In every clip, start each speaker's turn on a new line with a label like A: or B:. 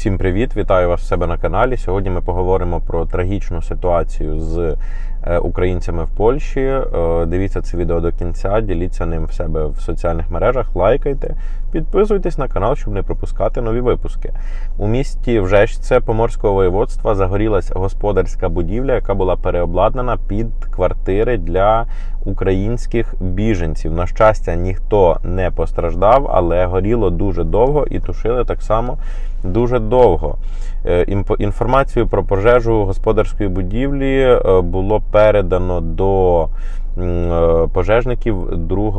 A: Всім привіт! Вітаю вас в себе на каналі. Сьогодні ми поговоримо про трагічну ситуацію з е, українцями в Польщі. Е, Дивіться це відео до кінця, діліться ним в себе в соціальних мережах, лайкайте, підписуйтесь на канал, щоб не пропускати нові випуски. У місті Вжещце Поморського воєводства загорілась господарська будівля, яка була переобладнана під квартири для українських біженців. На щастя, ніхто не постраждав, але горіло дуже довго і тушили так само дуже довго. Е, Інформацію про пожежу господарської будівлі е, було передано до е, пожежників 2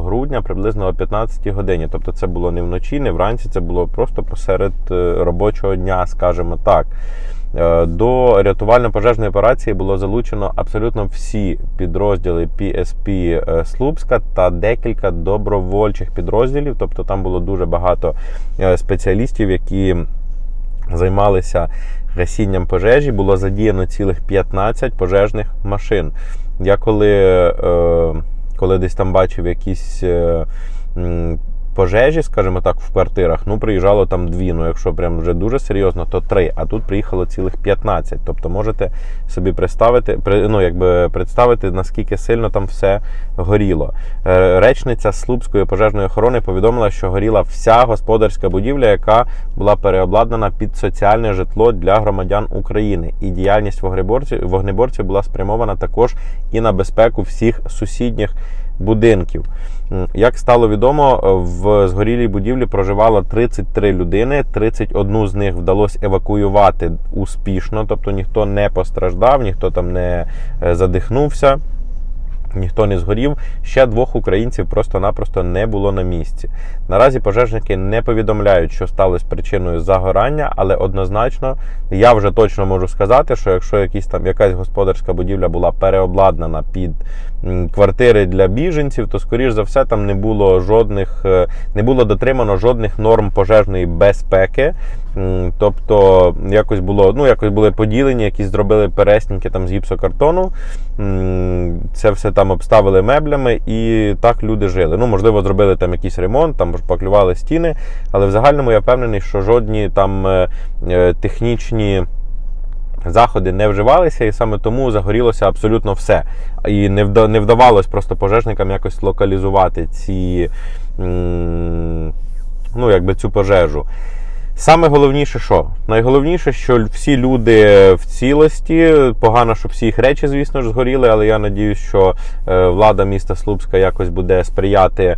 A: грудня приблизно о 15 годині. Тобто це було не вночі, не вранці, це було просто посеред робочого дня, скажімо так. Е, До рятувально-пожежної операції було залучено абсолютно всі підрозділи PSP е, Слупська та декілька добровольчих підрозділів. Тобто там було дуже багато е, спеціалістів, які займалися гасінням пожежі. Було задіяно цілих 15 пожежних машин. Я коли, коли десь там бачив якісь. Пожежі, скажімо так, в квартирах, ну приїжджало там дві. Ну, якщо прям вже дуже серйозно, то три. А тут приїхало цілих 15. Тобто можете собі представити, ну, якби представити, наскільки сильно там все горіло. Е, Речниця Слупської пожежної охорони повідомила, що горіла вся господарська будівля, яка була переобладнана під соціальне житло для громадян України. І діяльність вогнеборців, вогнеборців була спрямована також і на безпеку всіх сусідніх будинків. Як стало відомо, в згорілій будівлі проживало 33 людини. 31 з них вдалося евакуювати успішно, тобто ніхто не постраждав, ніхто там не е, задихнувся. Ніхто не згорів, ще двох українців просто-напросто не було на місці. Наразі пожежники не повідомляють, що сталося причиною загорання, але однозначно я вже точно можу сказати, що якщо якісь там якась господарська будівля була переобладнана під квартири для біженців, то скоріш за все там не було жодних, е, не було дотримано жодних норм пожежної безпеки. Тобто якось було, ну якось були поділені, якісь зробили переснінки там з гіпсокартону. Це все там обставили меблями, і так люди жили. Ну, можливо, зробили там якийсь ремонт, там шпаклювали стіни, але в загальному я впевнений, що жодні там е, е, технічні. Заходи не вживалися, і саме тому загорілося абсолютно все. І не не вдавалось просто пожежникам якось локалізувати ці, ну, якби цю пожежу. Саме головніше, що? Найголовніше, що всі люди в цілості. Погано, що всі їх речі, звісно ж, згоріли, але я надіюсь, що е, влада міста Слупська якось буде сприяти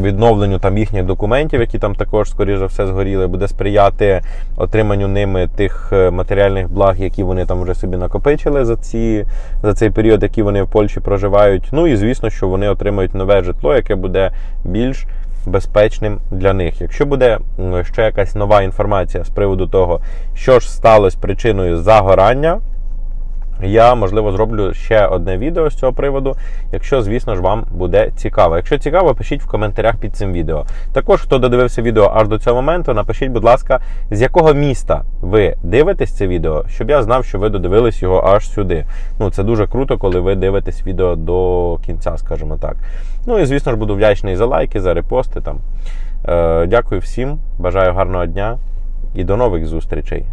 A: відновленню там їхніх документів, які там також, скоріш за все, згоріли, буде сприяти отриманню ними тих е, матеріальних благ, які вони там вже собі накопичили за, ці, за цей період, який вони в Польщі проживають. Ну і звісно, що вони отримають нове житло, яке буде більш безпечним для них. Якщо буде ще якась нова інформація з приводу того, що ж сталося причиною загорання, я, можливо, зроблю ще одне відео з цього приводу, якщо, звісно ж, вам буде цікаво. Якщо цікаво, пишіть в коментарях під цим відео. Також, хто додивився відео аж до цього моменту, напишіть, будь ласка, з якого міста ви дивитесь це відео, щоб я знав, що ви додивились його аж сюди. Ну, це дуже круто, коли ви дивитесь відео до кінця, скажімо так. Ну і звісно ж буду вдячний за лайки, за репости там. Е, дякую всім, бажаю гарного дня і до нових зустрічей.